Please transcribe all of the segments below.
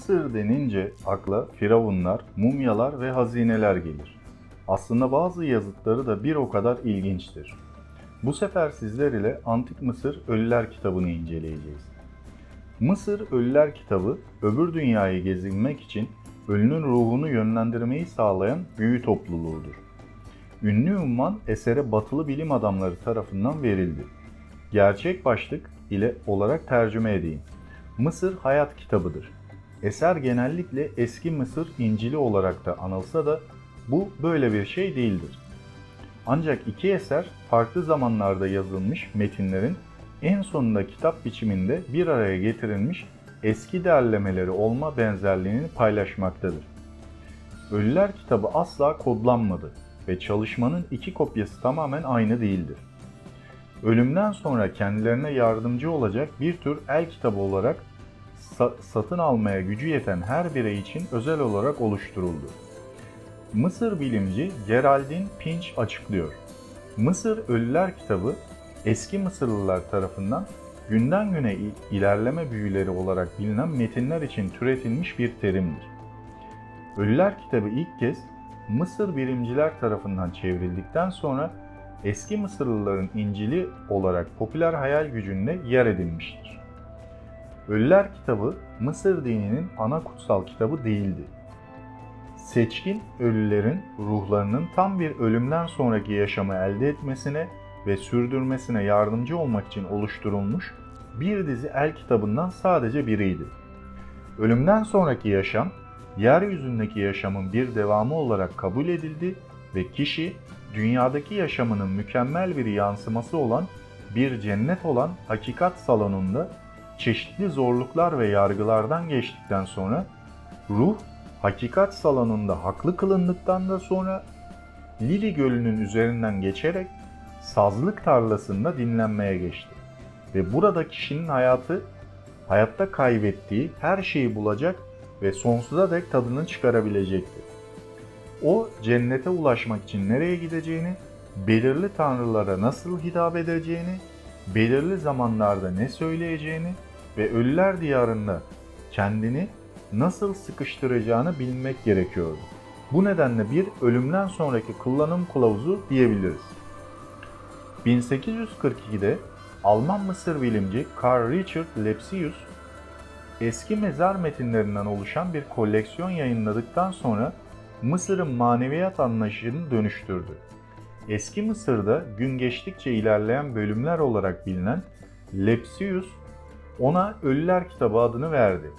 Mısır denince akla firavunlar, mumyalar ve hazineler gelir. Aslında bazı yazıtları da bir o kadar ilginçtir. Bu sefer sizler ile Antik Mısır Ölüler kitabını inceleyeceğiz. Mısır Ölüler kitabı, öbür dünyayı gezinmek için ölünün ruhunu yönlendirmeyi sağlayan büyü topluluğudur. Ünlü ünvan esere batılı bilim adamları tarafından verildi. Gerçek başlık ile olarak tercüme edeyim. Mısır Hayat Kitabıdır. Eser genellikle eski Mısır İncil'i olarak da anılsa da bu böyle bir şey değildir. Ancak iki eser farklı zamanlarda yazılmış metinlerin en sonunda kitap biçiminde bir araya getirilmiş eski derlemeleri olma benzerliğini paylaşmaktadır. Ölüler kitabı asla kodlanmadı ve çalışmanın iki kopyası tamamen aynı değildir. Ölümden sonra kendilerine yardımcı olacak bir tür el kitabı olarak sa- satın almaya gücü yeten her birey için özel olarak oluşturuldu. Mısır bilimci Geraldine Pinch açıklıyor. Mısır Ölüler kitabı eski Mısırlılar tarafından günden güne ilerleme büyüleri olarak bilinen metinler için türetilmiş bir terimdir. Ölüler kitabı ilk kez Mısır bilimciler tarafından çevrildikten sonra eski Mısırlıların İncil'i olarak popüler hayal gücünde yer edinmiştir. Ölüler kitabı Mısır dininin ana kutsal kitabı değildi. Seçkin ölülerin ruhlarının tam bir ölümden sonraki yaşamı elde etmesine ve sürdürmesine yardımcı olmak için oluşturulmuş bir dizi el kitabından sadece biriydi. Ölümden sonraki yaşam, yeryüzündeki yaşamın bir devamı olarak kabul edildi ve kişi dünyadaki yaşamının mükemmel bir yansıması olan bir cennet olan hakikat salonunda çeşitli zorluklar ve yargılardan geçtikten sonra ruh hakikat salonunda haklı kılındıktan da sonra Lili Gölü'nün üzerinden geçerek sazlık tarlasında dinlenmeye geçti. Ve burada kişinin hayatı hayatta kaybettiği her şeyi bulacak ve sonsuza dek tadını çıkarabilecekti. O cennete ulaşmak için nereye gideceğini, belirli tanrılara nasıl hitap edeceğini, belirli zamanlarda ne söyleyeceğini ve ölüler diyarında kendini nasıl sıkıştıracağını bilmek gerekiyordu. Bu nedenle bir ölümden sonraki kullanım kılavuzu diyebiliriz. 1842'de Alman Mısır bilimci Karl Richard Lepsius eski mezar metinlerinden oluşan bir koleksiyon yayınladıktan sonra Mısır'ın maneviyat anlayışını dönüştürdü. Eski Mısır'da gün geçtikçe ilerleyen bölümler olarak bilinen Lepsius ona Ölüler Kitabı adını verdi.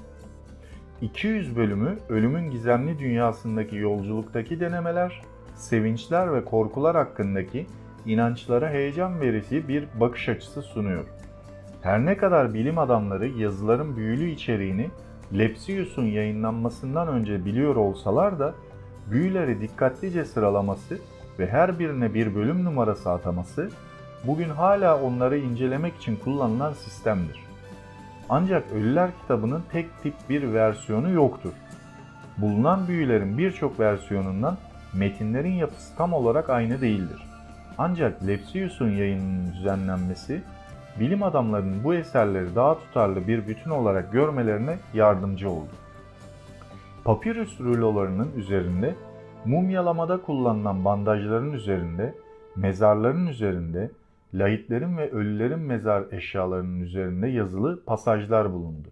200 bölümü ölümün gizemli dünyasındaki yolculuktaki denemeler, sevinçler ve korkular hakkındaki inançlara heyecan verici bir bakış açısı sunuyor. Her ne kadar bilim adamları yazıların büyülü içeriğini Lepsius'un yayınlanmasından önce biliyor olsalar da büyüleri dikkatlice sıralaması ve her birine bir bölüm numarası ataması bugün hala onları incelemek için kullanılan sistemdir. Ancak Ölüler kitabının tek tip bir versiyonu yoktur. Bulunan büyülerin birçok versiyonundan metinlerin yapısı tam olarak aynı değildir. Ancak Lepsius'un yayınının düzenlenmesi, bilim adamlarının bu eserleri daha tutarlı bir bütün olarak görmelerine yardımcı oldu. Papirüs rulolarının üzerinde, mumyalamada kullanılan bandajların üzerinde, mezarların üzerinde, lahitlerin ve ölülerin mezar eşyalarının üzerinde yazılı pasajlar bulundu.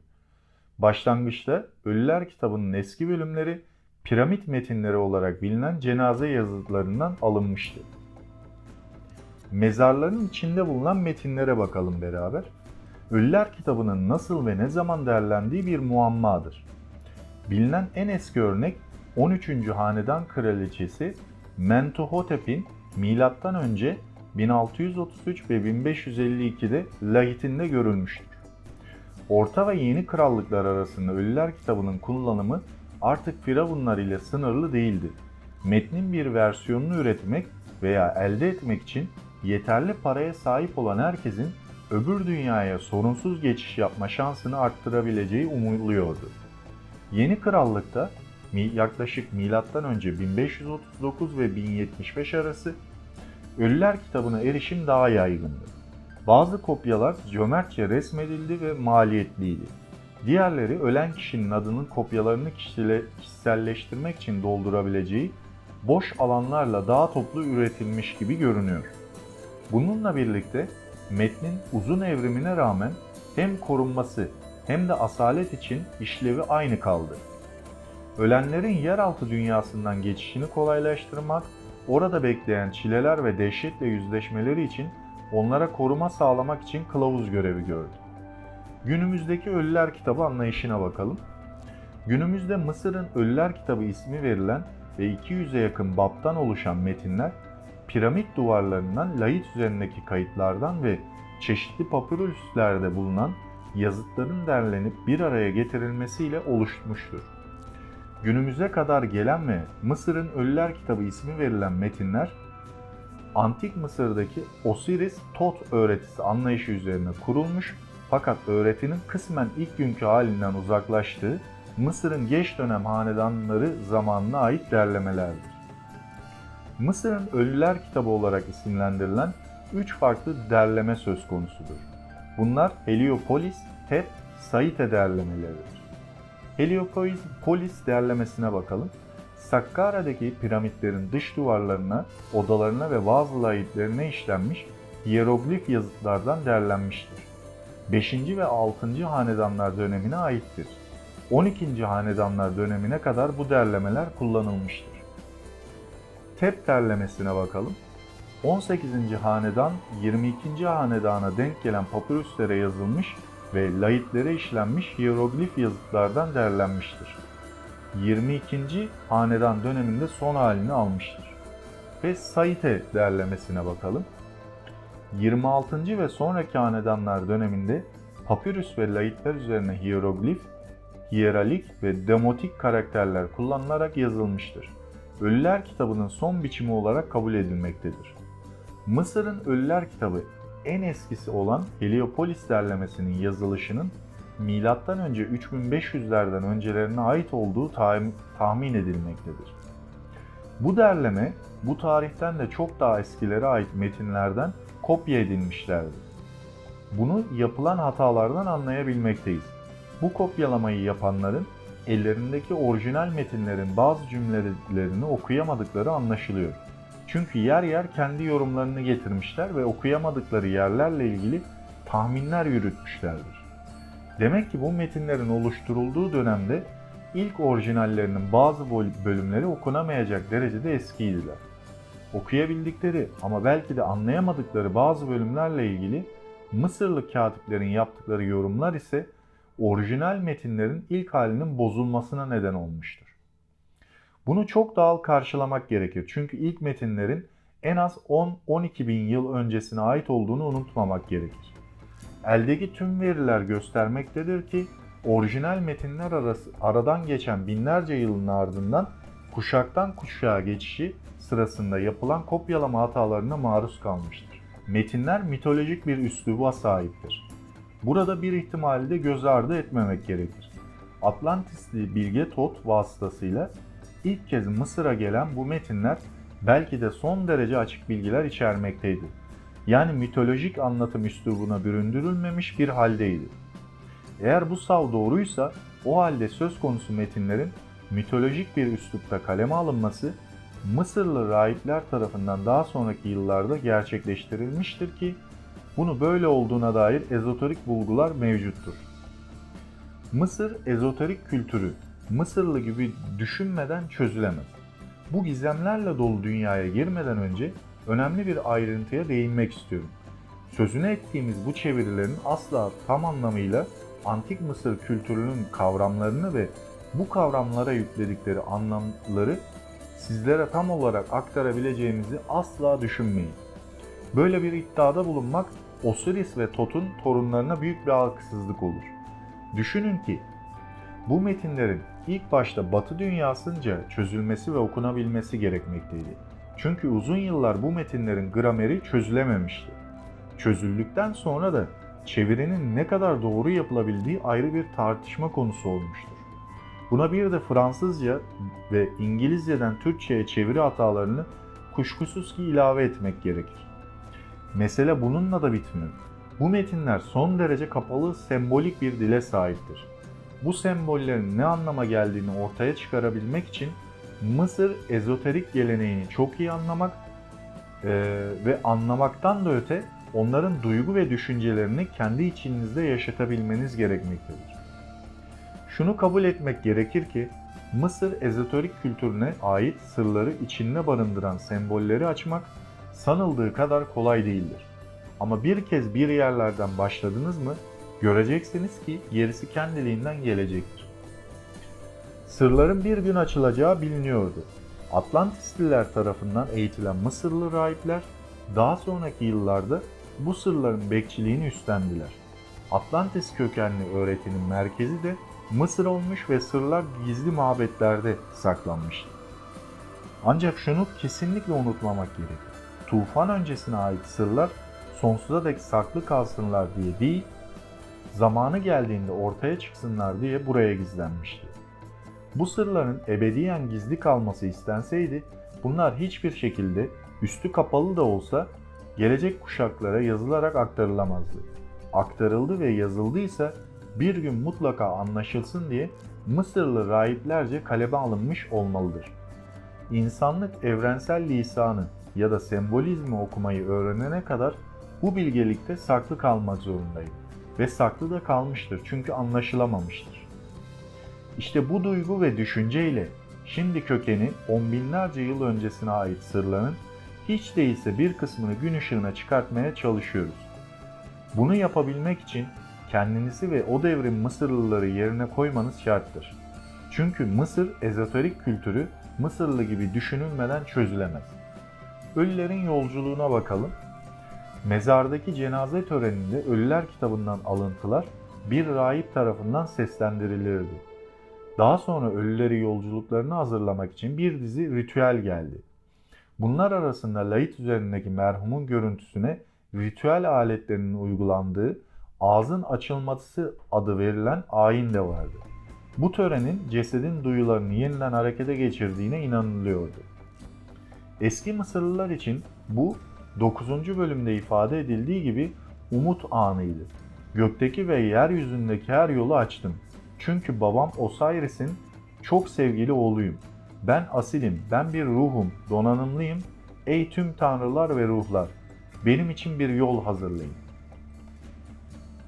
Başlangıçta Ölüler kitabının eski bölümleri piramit metinleri olarak bilinen cenaze yazılarından alınmıştı. Mezarların içinde bulunan metinlere bakalım beraber. Ölüler kitabının nasıl ve ne zaman derlendiği bir muammadır. Bilinen en eski örnek 13. Hanedan Kraliçesi Mentuhotep'in önce 1633 ve 1552'de lahitinde görülmüştür. Orta ve Yeni Krallıklar arasında Ölüler kitabının kullanımı artık firavunlar ile sınırlı değildi. Metnin bir versiyonunu üretmek veya elde etmek için yeterli paraya sahip olan herkesin öbür dünyaya sorunsuz geçiş yapma şansını arttırabileceği umuluyordu. Yeni Krallık'ta yaklaşık önce 1539 ve 1075 arası Ölüler kitabına erişim daha yaygındı. Bazı kopyalar cömertçe resmedildi ve maliyetliydi. Diğerleri ölen kişinin adının kopyalarını kişile, kişiselleştirmek için doldurabileceği boş alanlarla daha toplu üretilmiş gibi görünüyor. Bununla birlikte metnin uzun evrimine rağmen hem korunması hem de asalet için işlevi aynı kaldı. Ölenlerin yeraltı dünyasından geçişini kolaylaştırmak, orada bekleyen çileler ve dehşetle yüzleşmeleri için onlara koruma sağlamak için kılavuz görevi gördü. Günümüzdeki Ölüler Kitabı anlayışına bakalım. Günümüzde Mısır'ın Ölüler Kitabı ismi verilen ve 200'e yakın baptan oluşan metinler piramit duvarlarından layit üzerindeki kayıtlardan ve çeşitli papyruslarda bulunan yazıtların derlenip bir araya getirilmesiyle oluşmuştur. Günümüze kadar gelen ve Mısır'ın Ölüler Kitabı ismi verilen metinler Antik Mısır'daki Osiris Tot öğretisi anlayışı üzerine kurulmuş fakat öğretinin kısmen ilk günkü halinden uzaklaştığı Mısır'ın geç dönem hanedanları zamanına ait derlemelerdir. Mısır'ın Ölüler Kitabı olarak isimlendirilen üç farklı derleme söz konusudur. Bunlar Heliopolis, Tep, Saite derlemeleridir. Heliopolis Polis derlemesine bakalım. Sakkara'daki piramitlerin dış duvarlarına, odalarına ve bazı layitlerine işlenmiş hieroglif yazıtlardan derlenmiştir. 5. ve 6. hanedanlar dönemine aittir. 12. hanedanlar dönemine kadar bu derlemeler kullanılmıştır. Tep derlemesine bakalım. 18. hanedan 22. hanedana denk gelen papyrüslere yazılmış ve layitlere işlenmiş hieroglif yazıtlardan derlenmiştir. 22. hanedan döneminde son halini almıştır. Ve Saite derlemesine bakalım. 26. ve sonraki hanedanlar döneminde papyrus ve layitler üzerine hieroglif, hieralik ve demotik karakterler kullanılarak yazılmıştır. Ölüler kitabının son biçimi olarak kabul edilmektedir. Mısır'ın Ölüler kitabı en eskisi olan Heliopolis derlemesinin yazılışının MÖ 3500'lerden öncelerine ait olduğu tahmin edilmektedir. Bu derleme bu tarihten de çok daha eskilere ait metinlerden kopya edilmişlerdir. Bunu yapılan hatalardan anlayabilmekteyiz. Bu kopyalamayı yapanların ellerindeki orijinal metinlerin bazı cümlelerini okuyamadıkları anlaşılıyor. Çünkü yer yer kendi yorumlarını getirmişler ve okuyamadıkları yerlerle ilgili tahminler yürütmüşlerdir. Demek ki bu metinlerin oluşturulduğu dönemde ilk orijinallerinin bazı bölümleri okunamayacak derecede eskiydiler. Okuyabildikleri ama belki de anlayamadıkları bazı bölümlerle ilgili Mısırlı katiplerin yaptıkları yorumlar ise orijinal metinlerin ilk halinin bozulmasına neden olmuştur. Bunu çok doğal karşılamak gerekir çünkü ilk metinlerin en az 10-12 bin yıl öncesine ait olduğunu unutmamak gerekir. Eldeki tüm veriler göstermektedir ki orijinal metinler arası aradan geçen binlerce yılın ardından kuşaktan kuşağa geçişi sırasında yapılan kopyalama hatalarına maruz kalmıştır. Metinler mitolojik bir üsluba sahiptir. Burada bir ihtimali de göz ardı etmemek gerekir. Atlantisli bilge Tot vasıtasıyla ilk kez Mısır'a gelen bu metinler belki de son derece açık bilgiler içermekteydi. Yani mitolojik anlatım üslubuna büründürülmemiş bir haldeydi. Eğer bu sav doğruysa o halde söz konusu metinlerin mitolojik bir üslupta kaleme alınması Mısırlı rahipler tarafından daha sonraki yıllarda gerçekleştirilmiştir ki bunu böyle olduğuna dair ezoterik bulgular mevcuttur. Mısır ezoterik kültürü Mısırlı gibi düşünmeden çözülemez. Bu gizemlerle dolu dünyaya girmeden önce önemli bir ayrıntıya değinmek istiyorum. Sözünü ettiğimiz bu çevirilerin asla tam anlamıyla antik Mısır kültürünün kavramlarını ve bu kavramlara yükledikleri anlamları sizlere tam olarak aktarabileceğimizi asla düşünmeyin. Böyle bir iddiada bulunmak Osiris ve Tot'un torunlarına büyük bir haksızlık olur. Düşünün ki bu metinlerin ilk başta Batı dünyasınca çözülmesi ve okunabilmesi gerekmekteydi. Çünkü uzun yıllar bu metinlerin grameri çözülememişti. Çözüldükten sonra da çevirinin ne kadar doğru yapılabildiği ayrı bir tartışma konusu olmuştur. Buna bir de Fransızca ve İngilizceden Türkçe'ye çeviri hatalarını kuşkusuz ki ilave etmek gerekir. Mesele bununla da bitmiyor. Bu metinler son derece kapalı sembolik bir dile sahiptir. Bu sembollerin ne anlama geldiğini ortaya çıkarabilmek için Mısır ezoterik geleneğini çok iyi anlamak eee, ve anlamaktan da öte onların duygu ve düşüncelerini kendi içinizde yaşatabilmeniz gerekmektedir. Şunu kabul etmek gerekir ki Mısır ezoterik kültürüne ait sırları içinde barındıran sembolleri açmak sanıldığı kadar kolay değildir. Ama bir kez bir yerlerden başladınız mı göreceksiniz ki gerisi kendiliğinden gelecektir. Sırların bir gün açılacağı biliniyordu. Atlantisliler tarafından eğitilen Mısırlı rahipler daha sonraki yıllarda bu sırların bekçiliğini üstlendiler. Atlantis kökenli öğretinin merkezi de Mısır olmuş ve sırlar gizli mabetlerde saklanmıştı. Ancak şunu kesinlikle unutmamak gerekir. Tufan öncesine ait sırlar sonsuza dek saklı kalsınlar diye değil, zamanı geldiğinde ortaya çıksınlar diye buraya gizlenmişti. Bu sırların ebediyen gizli kalması istenseydi, bunlar hiçbir şekilde üstü kapalı da olsa gelecek kuşaklara yazılarak aktarılamazdı. Aktarıldı ve yazıldıysa bir gün mutlaka anlaşılsın diye Mısırlı rahiplerce kaleme alınmış olmalıdır. İnsanlık evrensel lisanı ya da sembolizmi okumayı öğrenene kadar bu bilgelikte saklı kalmak zorundayım. Ve saklı da kalmıştır çünkü anlaşılamamıştır. İşte bu duygu ve düşünceyle şimdi kökeni on binlerce yıl öncesine ait sırların hiç değilse bir kısmını gün ışığına çıkartmaya çalışıyoruz. Bunu yapabilmek için kendinizi ve o devrin Mısırlıları yerine koymanız şarttır. Çünkü Mısır ezoterik kültürü Mısırlı gibi düşünülmeden çözülemez. Ölülerin yolculuğuna bakalım. Mezardaki cenaze töreninde Ölüler kitabından alıntılar bir rahip tarafından seslendirilirdi. Daha sonra ölüleri yolculuklarına hazırlamak için bir dizi ritüel geldi. Bunlar arasında layit üzerindeki merhumun görüntüsüne ritüel aletlerinin uygulandığı ağzın açılması adı verilen ayin de vardı. Bu törenin cesedin duyularını yeniden harekete geçirdiğine inanılıyordu. Eski Mısırlılar için bu 9. bölümde ifade edildiği gibi umut anıydı. Gökteki ve yeryüzündeki her yolu açtım. Çünkü babam Osiris'in çok sevgili oğluyum. Ben asilim, ben bir ruhum, donanımlıyım. Ey tüm tanrılar ve ruhlar, benim için bir yol hazırlayın.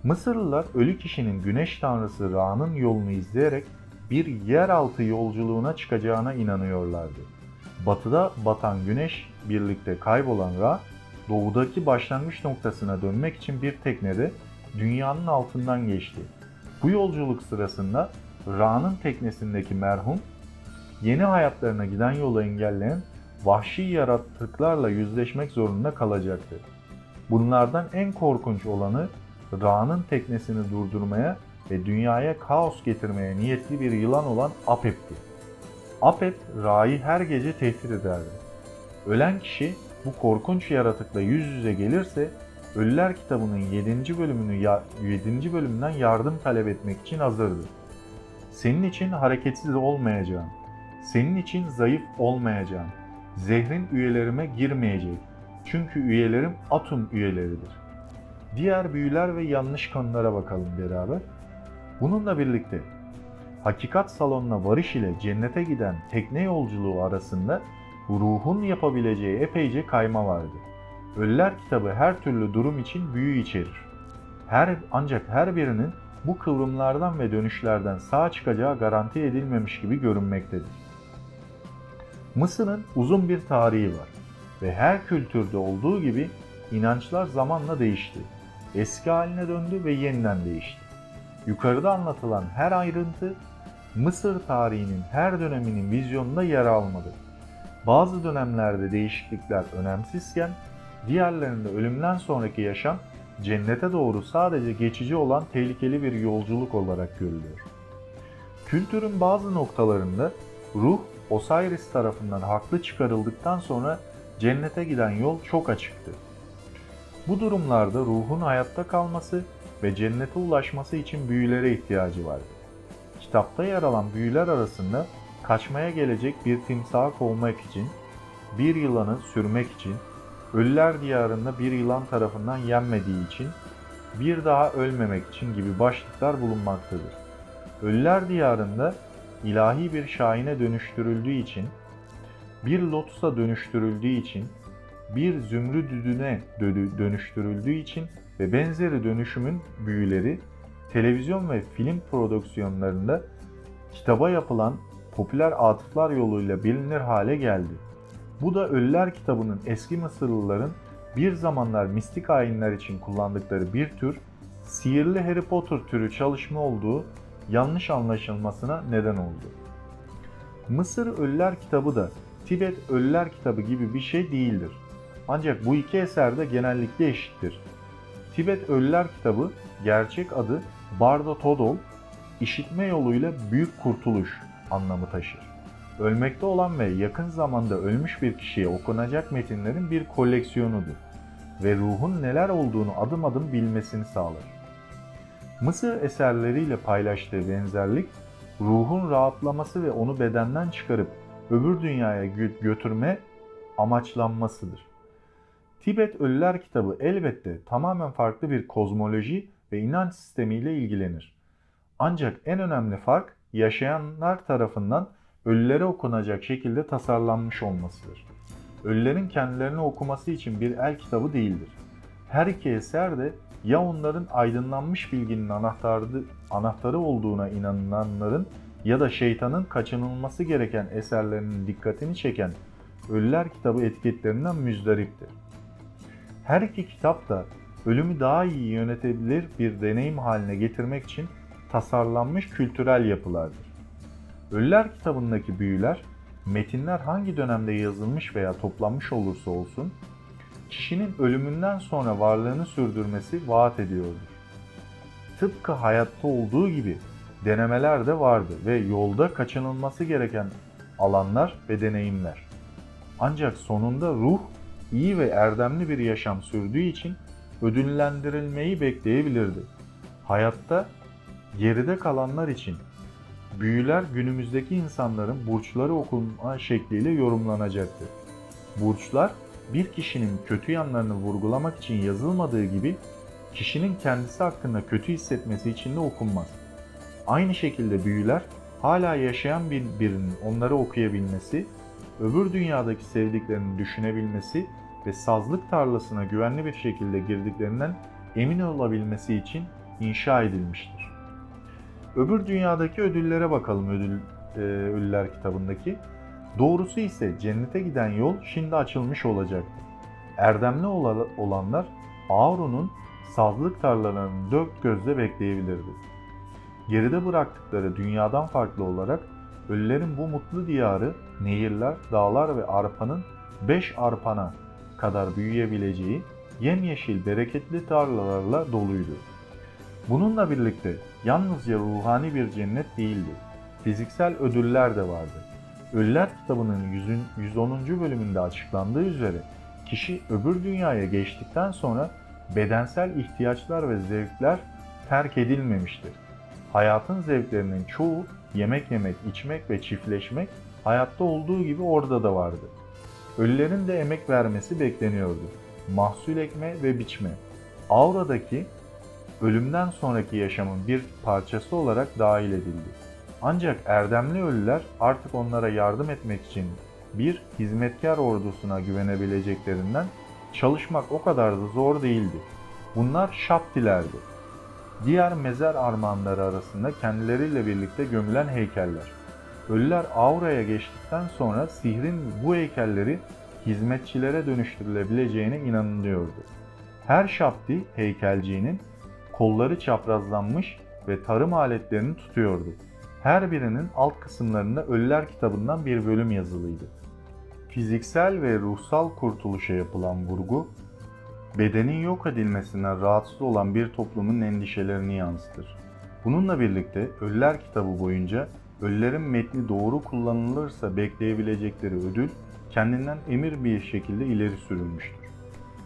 Mısırlılar ölü kişinin güneş tanrısı Ra'nın yolunu izleyerek bir yeraltı yolculuğuna çıkacağına inanıyorlardı. Batıda batan güneş birlikte kaybolan Ra, doğudaki başlangıç noktasına dönmek için bir teknede dünyanın altından geçti. Bu yolculuk sırasında Ra'nın teknesindeki merhum, yeni hayatlarına giden yolu engelleyen vahşi yaratıklarla yüzleşmek zorunda kalacaktı. Bunlardan en korkunç olanı Ra'nın teknesini durdurmaya ve dünyaya kaos getirmeye niyetli bir yılan olan Apep'ti. Apep, Ra'yı her gece tehdit ederdi. Ölen kişi bu korkunç yaratıkla yüz yüze gelirse Ölüler kitabının 7. bölümünü 7. bölümünden yardım talep etmek için hazırdır. Senin için hareketsiz olmayacağım. Senin için zayıf olmayacağım. Zehrin üyelerime girmeyecek. Çünkü üyelerim atom üyeleridir. Diğer büyüler ve yanlış konulara bakalım beraber. Bununla birlikte hakikat salonuna varış ile cennete giden tekne yolculuğu arasında ruhun yapabileceği epeyce kayma vardı. Ölüler kitabı her türlü durum için büyü içerir. Her ancak her birinin bu kıvrımlardan ve dönüşlerden sağ çıkacağı garanti edilmemiş gibi görünmektedir. Mısır'ın uzun bir tarihi var ve her kültürde olduğu gibi inançlar zamanla değişti. Eski haline döndü ve yeniden değişti. Yukarıda anlatılan her ayrıntı Mısır tarihinin her döneminin vizyonunda yer almadı. Bazı dönemlerde değişiklikler önemsizken diğerlerinde ölümden sonraki yaşam cennete doğru sadece geçici olan tehlikeli bir yolculuk olarak görülüyor. Kültürün bazı noktalarında ruh Osiris tarafından haklı çıkarıldıktan sonra cennete giden yol çok açıktı. Bu durumlarda ruhun hayatta kalması ve cennete ulaşması için büyülere ihtiyacı vardı. Kitapta yer alan büyüler arasında kaçmaya gelecek bir timsahı kovmak için, bir yılanı sürmek için, ölüler diyarında bir yılan tarafından yenmediği için, bir daha ölmemek için gibi başlıklar bulunmaktadır. Ölüler Diyarı'nda ilahi bir şahine dönüştürüldüğü için, bir lotusa dönüştürüldüğü için, bir zümrüdüdüne dönü- dönüştürüldüğü için ve benzeri dönüşümün büyüleri televizyon ve film prodüksiyonlarında kitaba yapılan popüler atıflar yoluyla bilinir hale geldi. Bu da Ölüler kitabının eski Mısırlıların bir zamanlar mistik ayinler için kullandıkları bir tür sihirli Harry Potter türü çalışma olduğu yanlış anlaşılmasına neden oldu. Mısır Ölüler kitabı da Tibet Ölüler kitabı gibi bir şey değildir. Ancak bu iki eser de genellikle eşittir. Tibet Ölüler kitabı gerçek adı Bardo Todol, işitme yoluyla büyük kurtuluş anlamı taşır. Ölmekte olan ve yakın zamanda ölmüş bir kişiye okunacak metinlerin bir koleksiyonudur ve ruhun neler olduğunu adım adım bilmesini sağlar. Mısır eserleriyle paylaştığı benzerlik, ruhun rahatlaması ve onu bedenden çıkarıp öbür dünyaya gö- götürme amaçlanmasıdır. Tibet Ölüler kitabı elbette tamamen farklı bir kozmoloji ve inanç sistemiyle ilgilenir. Ancak en önemli fark yaşayanlar tarafından ölülere okunacak şekilde tasarlanmış olmasıdır. Ölülerin kendilerini okuması için bir el kitabı değildir. Her iki eser de ya onların aydınlanmış bilginin anahtarı, anahtarı olduğuna inananların ya da şeytanın kaçınılması gereken eserlerinin dikkatini çeken Ölüler kitabı etiketlerinden müzdariptir. Her iki kitap da ölümü daha iyi yönetebilir bir deneyim haline getirmek için tasarlanmış kültürel yapılardır. Ölüler kitabındaki büyüler, metinler hangi dönemde yazılmış veya toplanmış olursa olsun, kişinin ölümünden sonra varlığını sürdürmesi vaat ediyordur. Tıpkı hayatta olduğu gibi denemeler de vardı ve yolda kaçınılması gereken alanlar ve deneyimler. Ancak sonunda ruh iyi ve erdemli bir yaşam sürdüğü için ödüllendirilmeyi bekleyebilirdi. Hayatta geride kalanlar için büyüler günümüzdeki insanların burçları okuma şekliyle yorumlanacaktır. Burçlar bir kişinin kötü yanlarını vurgulamak için yazılmadığı gibi kişinin kendisi hakkında kötü hissetmesi için de okunmaz. Aynı şekilde büyüler hala yaşayan bir birinin onları okuyabilmesi, öbür dünyadaki sevdiklerini düşünebilmesi ve sazlık tarlasına güvenli bir şekilde girdiklerinden emin olabilmesi için inşa edilmiştir. Öbür dünyadaki ödüllere bakalım ödül e, Ölüler kitabındaki. Doğrusu ise cennete giden yol şimdi açılmış olacaktır. Erdemli ola- olanlar Auron'un sazlık tarlalarını dört gözle bekleyebilirdi. Geride bıraktıkları dünyadan farklı olarak ölülerin bu mutlu diyarı nehirler, dağlar ve arpanın beş arpana kadar büyüyebileceği yemyeşil bereketli tarlalarla doluydu. Bununla birlikte yalnızca ruhani bir cennet değildi. Fiziksel ödüller de vardı. Ölüler kitabının 100. 110. bölümünde açıklandığı üzere kişi öbür dünyaya geçtikten sonra bedensel ihtiyaçlar ve zevkler terk edilmemiştir. Hayatın zevklerinin çoğu yemek yemek, içmek ve çiftleşmek hayatta olduğu gibi orada da vardı. Ölülerin de emek vermesi bekleniyordu. Mahsul ekme ve biçme. Aura'daki ölümden sonraki yaşamın bir parçası olarak dahil edildi. Ancak erdemli ölüler artık onlara yardım etmek için bir hizmetkar ordusuna güvenebileceklerinden çalışmak o kadar da zor değildi. Bunlar şaptilerdi. Diğer mezar armağanları arasında kendileriyle birlikte gömülen heykeller. Ölüler auraya geçtikten sonra sihrin bu heykelleri hizmetçilere dönüştürülebileceğine inanılıyordu. Her şapti heykelciğinin kolları çaprazlanmış ve tarım aletlerini tutuyordu. Her birinin alt kısımlarında Ölüler kitabından bir bölüm yazılıydı. Fiziksel ve ruhsal kurtuluşa yapılan vurgu, bedenin yok edilmesinden rahatsız olan bir toplumun endişelerini yansıtır. Bununla birlikte Ölüler kitabı boyunca ölülerin metni doğru kullanılırsa bekleyebilecekleri ödül kendinden emir bir şekilde ileri sürülmüştür.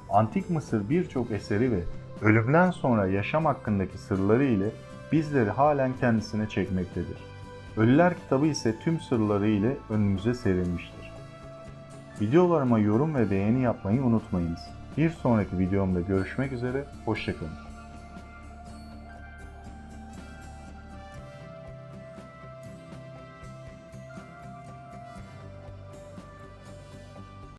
Antik Mısır birçok eseri ve ölümden sonra yaşam hakkındaki sırları ile bizleri halen kendisine çekmektedir. Ölüler kitabı ise tüm sırları ile önümüze serilmiştir. Videolarıma yorum ve beğeni yapmayı unutmayınız. Bir sonraki videomda görüşmek üzere, hoşçakalın.